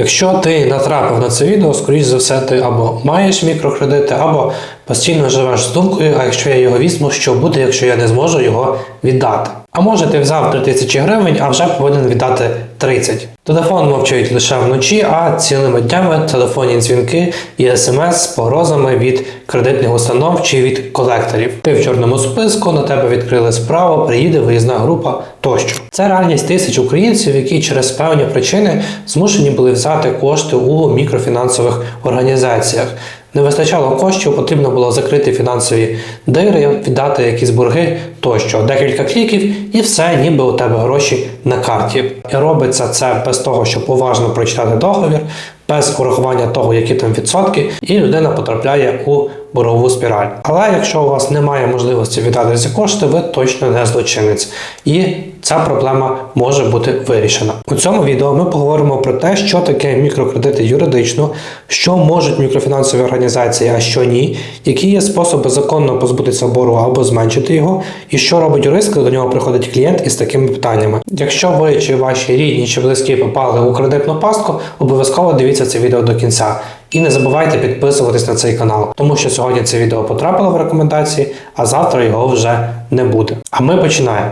Якщо ти натрапив на це відео, скоріш за все, ти або маєш мікрокредити, або постійно живеш з думкою, а якщо я його візьму, що буде, якщо я не зможу його віддати. А може ти взяв 3 тисячі гривень, а вже повинен віддати 30. Телефон мовчить лише вночі, а цілими днями телефонні дзвінки і смс з погрозами від кредитних установ чи від колекторів. Ти в чорному списку, на тебе відкрили справу, приїде виїзна група тощо. Це реальність тисяч українців, які через певні причини змушені були взяти кошти у мікрофінансових організаціях. Не вистачало коштів, потрібно було закрити фінансові дири, віддати якісь борги тощо. Декілька кліків, і все, ніби у тебе гроші на карті. І робиться це без того, щоб уважно прочитати договір, без урахування того, які там відсотки, і людина потрапляє у боргову спіраль. Але якщо у вас немає можливості віддати ці кошти, ви точно не злочинець. І ця проблема може бути вирішена. У цьому відео ми поговоримо про те, що таке мікрокредити юридично, що можуть мікрофінансові організації, а що ні, які є способи законно позбутися боргу або зменшити його, і що робить юрист, коли до нього приходить клієнт із такими питаннями. Якщо ви чи ваші рідні чи близькі попали у кредитну пастку, обов'язково дивіться це відео до кінця. І не забувайте підписуватись на цей канал, тому що сьогодні це відео потрапило в рекомендації, а завтра його вже не буде. А ми починаємо.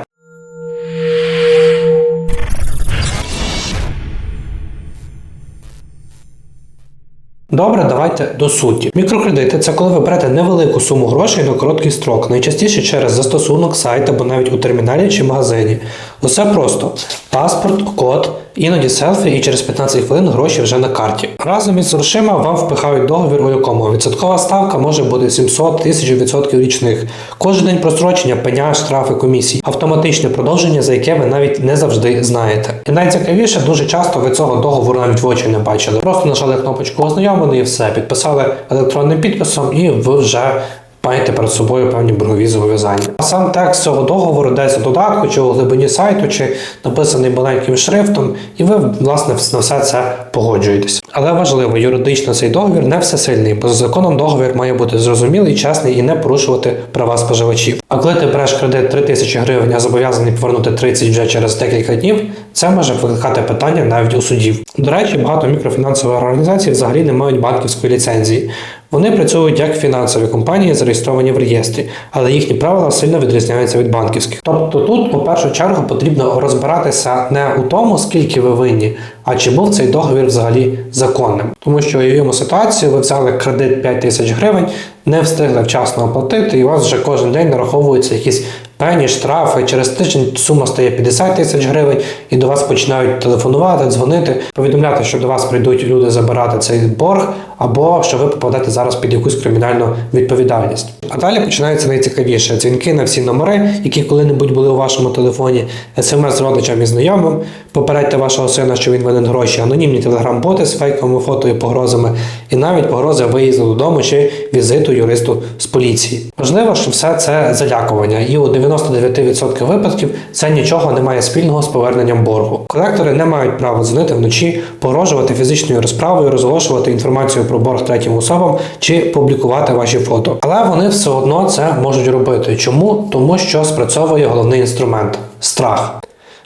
Добре, давайте до суті. Мікрокредити це коли ви берете невелику суму грошей на короткий строк, найчастіше через застосунок, сайт або навіть у терміналі чи магазині. Усе просто: паспорт, код, іноді селфі, і через 15 хвилин гроші вже на карті. Разом із грошима вам впихають договір, у якому відсоткова ставка може бути 700 тисяч відсотків річних. Кожен день прострочення, пеня, штрафи, комісії, автоматичне продовження, за яке ви навіть не завжди знаєте. І найцікавіше, дуже часто ви цього договору навіть в очі не бачили. Просто нажали кнопочку ознайомлений і все, підписали електронним підписом, і ви вже. Маєте перед собою певні боргові зобов'язання. А сам текст цього договору десь у додатку, чи у глибині сайту, чи написаний маленьким шрифтом, і ви, власне, на все це погоджуєтесь. Але важливо, юридично цей договір не всесильний, бо за законом договір має бути зрозумілий, чесний і не порушувати права споживачів. А коли ти береш кредит 3 тисячі гривень, а зобов'язаний повернути 30 вже через декілька днів, це може викликати питання навіть у судів. До речі, багато мікрофінансових організацій взагалі не мають банківської ліцензії. Вони працюють як фінансові компанії, зареєстровані в реєстрі, але їхні правила сильно відрізняються від банківських. Тобто тут, у першу чергу, потрібно розбиратися не у тому, скільки ви винні, а чи був цей договір взагалі законним. Тому що уявімо ситуацію, ви взяли кредит 5 тисяч гривень, не встигли вчасно оплатити, і у вас вже кожен день нараховуються якісь пені, штрафи. Через тиждень сума стає 50 тисяч гривень, і до вас починають телефонувати, дзвонити, повідомляти, що до вас прийдуть люди забирати цей борг, або що ви попадете зараз під якусь кримінальну відповідальність. А далі починається найцікавіше: дзвінки на всі номери, які коли-небудь були у вашому телефоні, смс родичам і знайомим, попередьте вашого сина, що він винен гроші, анонімні телеграм-боти з фейковими фото і погрозами, і навіть погрози виїзду додому чи візиту юристу з поліції. Важливо, що все це залякування, і у 99% випадків це нічого не має спільного з поверненням боргу. Колектори не мають права дзвонити вночі, погрожувати фізичною розправою, розголошувати інформацію про борг третім особам чи публікувати ваші фото. Але вони все одно це можуть робити. Чому? Тому що спрацьовує головний інструмент страх.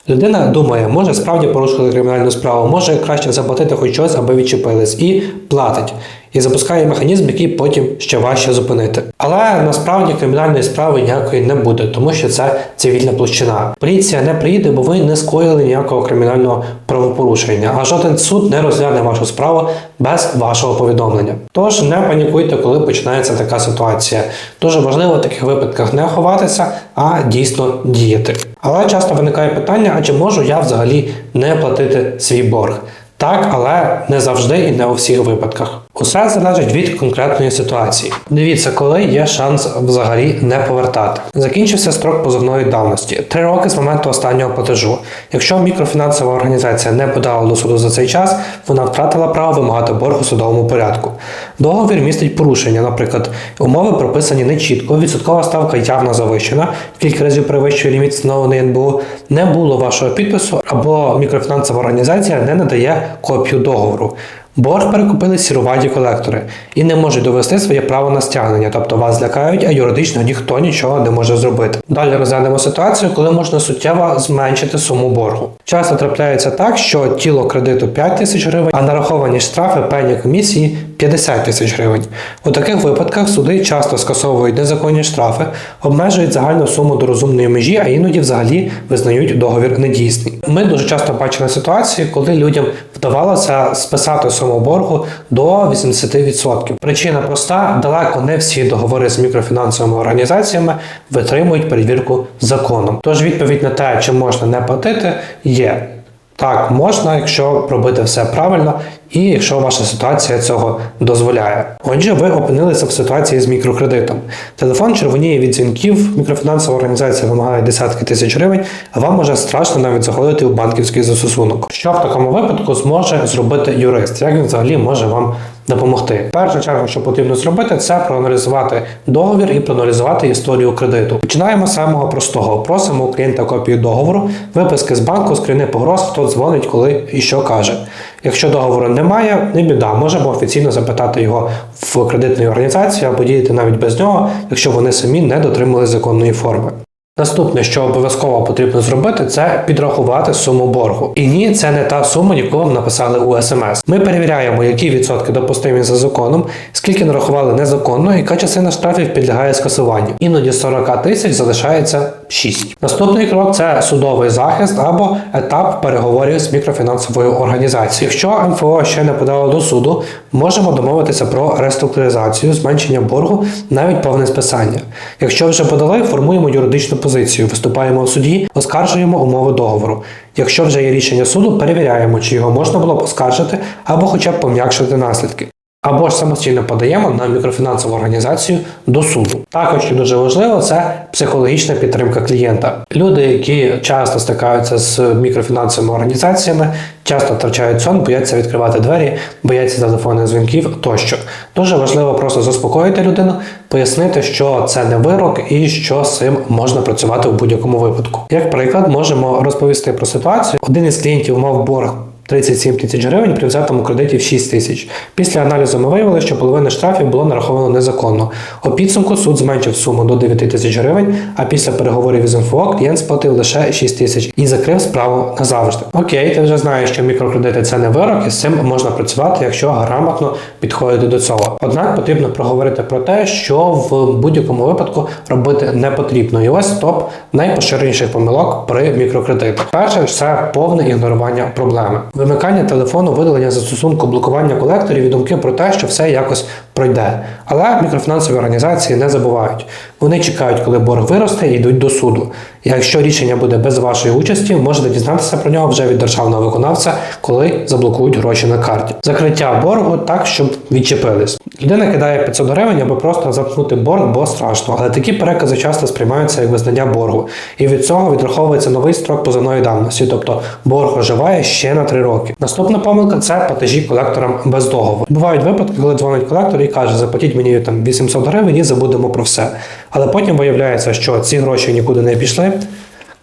Людина думає, може справді порушити кримінальну справу, може краще заплатити хоч щось, аби відчепились, і платить. І запускає механізм, який потім ще важче зупинити. Але насправді кримінальної справи ніякої не буде, тому що це цивільна площина. Поліція не приїде, бо ви не скоїли ніякого кримінального правопорушення, а жоден суд не розгляне вашу справу без вашого повідомлення. Тож не панікуйте, коли починається така ситуація. Дуже важливо в таких випадках не ховатися, а дійсно діяти. Але часто виникає питання: а чи можу я взагалі не платити свій борг? Так, але не завжди і не у всіх випадках. Усе залежить від конкретної ситуації. Дивіться, коли є шанс взагалі не повертати. Закінчився строк позовної давності 3 роки з моменту останнього платежу. Якщо мікрофінансова організація не подала до суду за цей час, вона втратила право вимагати борг у судовому порядку. Договір містить порушення, наприклад, умови прописані нечітко, відсоткова ставка явно завищена, кілька разів перевищує ліміт встановлений НБУ, не було вашого підпису або мікрофінансова організація не надає копію договору. Борг перекупили сіруваті колектори і не можуть довести своє право на стягнення, тобто вас злякають, а юридично ніхто нічого не може зробити. Далі розглянемо ситуацію, коли можна суттєво зменшити суму боргу. Часто трапляється так, що тіло кредиту 5 тисяч гривень, а нараховані штрафи пені комісії 50 тисяч гривень. У таких випадках суди часто скасовують незаконні штрафи, обмежують загальну суму до розумної межі, а іноді взагалі визнають договір недійсний. Ми дуже часто бачили ситуації, коли людям вдавалося списати суму боргу до 80%. Причина проста: далеко не всі договори з мікрофінансовими організаціями витримують перевірку законом. Тож відповідь на те, чи можна не платити, є. Так, можна, якщо робити все правильно, і якщо ваша ситуація цього дозволяє. Отже, ви опинилися в ситуації з мікрокредитом. Телефон червоніє від дзвінків, мікрофінансова організація вимагає десятки тисяч гривень, а вам може страшно навіть заходити у банківський застосунок. Що в такому випадку зможе зробити юрист? Як він взагалі може вам допомогти? В першу чергу, що потрібно зробити, це проаналізувати договір і проаналізувати історію кредиту. Починаємо з самого простого. Просимо у клієнта копію договору, виписки з банку, скріни погроз, хто дзвонить, коли і що каже. Якщо договору немає, не біда, можемо офіційно запитати його в кредитної організації або діяти навіть без нього, якщо вони самі не дотримали законної форми. Наступне, що обов'язково потрібно зробити, це підрахувати суму боргу. І ні, це не та сума, яку вам написали у смс. Ми перевіряємо, які відсотки допустимі за законом, скільки нарахували незаконно, яка частина штрафів підлягає скасуванню. Іноді з 40 тисяч залишається 6. Наступний крок це судовий захист або етап переговорів з мікрофінансовою організацією. Якщо МФО ще не подало до суду, можемо домовитися про реструктуризацію, зменшення боргу, навіть повне списання. Якщо вже подали, формуємо юридичну позицію, виступаємо в суді, оскаржуємо умови договору. Якщо вже є рішення суду, перевіряємо, чи його можна було б оскаржити або хоча б пом'якшити наслідки. Або ж самостійно подаємо на мікрофінансову організацію до суду. Також що дуже важливо, це психологічна підтримка клієнта. Люди, які часто стикаються з мікрофінансовими організаціями, часто втрачають сон, бояться відкривати двері, бояться телефонних дзвінків тощо. Дуже важливо просто заспокоїти людину, пояснити, що це не вирок і що з цим можна працювати в будь-якому випадку. Як приклад, можемо розповісти про ситуацію. Один із клієнтів мав борг 37 тисяч гривень при взятому кредиті в 6 тисяч. Після аналізу ми виявили, що половина штрафів було нараховано незаконно. У підсумку суд зменшив суму до 9 тисяч гривень, а після переговорів із МФО клієнт сплатив лише 6 тисяч і закрив справу назавжди. Окей, ти вже знаєш, що мікрокредити це не вирок, і з цим можна працювати, якщо грамотно підходити до цього. Однак потрібно проговорити про те, що в будь-якому випадку робити не потрібно. І ось топ найпоширеніших помилок при мікрокредитах. Перше це повне ігнорування проблеми. Вимикання телефону, видалення застосунку, блокування колекторів і думки про те, що все якось пройде. Але мікрофінансові організації не забувають. Вони чекають, коли борг виросте і йдуть до суду. Якщо рішення буде без вашої участі, можете дізнатися про нього вже від державного виконавця, коли заблокують гроші на карті. Закриття боргу так, щоб відчепились. Людина кидає 500 гривень, аби просто замкнути борг, бо страшно. Але такі перекази часто сприймаються як визнання боргу. І від цього відраховується новий строк позовної давності, тобто борг оживає ще на 3 роки. Наступна помилка це платежі колекторам без договору. Бувають випадки, коли дзвонить колектор і каже, заплатіть мені там 800 гривень і забудемо про все. Але потім виявляється, що ці гроші нікуди не пішли.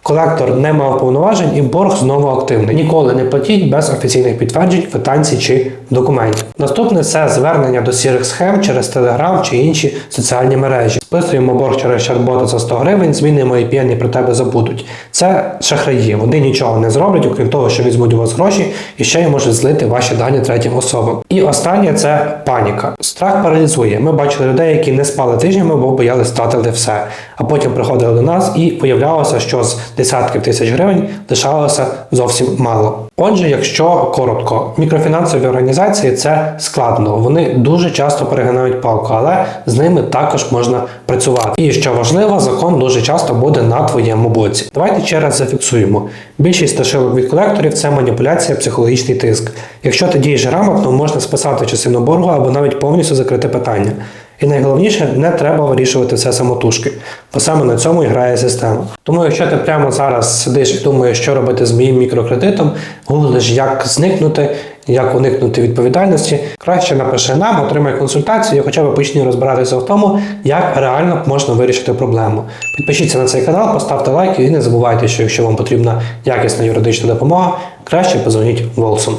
Колектор не мав повноважень і борг знову активний. Ніколи не платіть без офіційних підтверджень, квитанцій чи документів. Наступне це звернення до сірих схем через Телеграм чи інші соціальні мережі. Списуємо борг через чат-бота за 100 гривень, змінимо IPN і про тебе забудуть. Це шахраї. Вони нічого не зроблять, окрім того, що візьмуть у вас гроші і ще й можуть злити ваші дані третім особам. І останнє це паніка. Страх паралізує. Ми бачили людей, які не спали тижнями, бо боялись втратити все. А потім приходили до нас і виявлялося, що з десятків тисяч гривень лишалося зовсім мало. Отже, якщо коротко, мікрофінансові організації це складно. Вони дуже часто перегинають палку, але з ними також можна працювати. І що важливо, закон дуже часто буде на твоєму боці. Давайте ще раз зафіксуємо. Більшість страшилок від колекторів це маніпуляція, психологічний тиск. Якщо ти дієш грамотно, можна списати частину боргу або навіть повністю закрити питання. І найголовніше, не треба вирішувати все самотужки, бо саме на цьому і грає система. Тому, якщо ти прямо зараз сидиш і думаєш, що робити з моїм мікрокредитом, гуглиш, як зникнути, як уникнути відповідальності, краще напиши нам, отримай консультацію, і хоча б почни розбиратися в тому, як реально можна вирішити проблему. Підпишіться на цей канал, поставте лайк і не забувайте, що якщо вам потрібна якісна юридична допомога, краще позвоніть Волсон.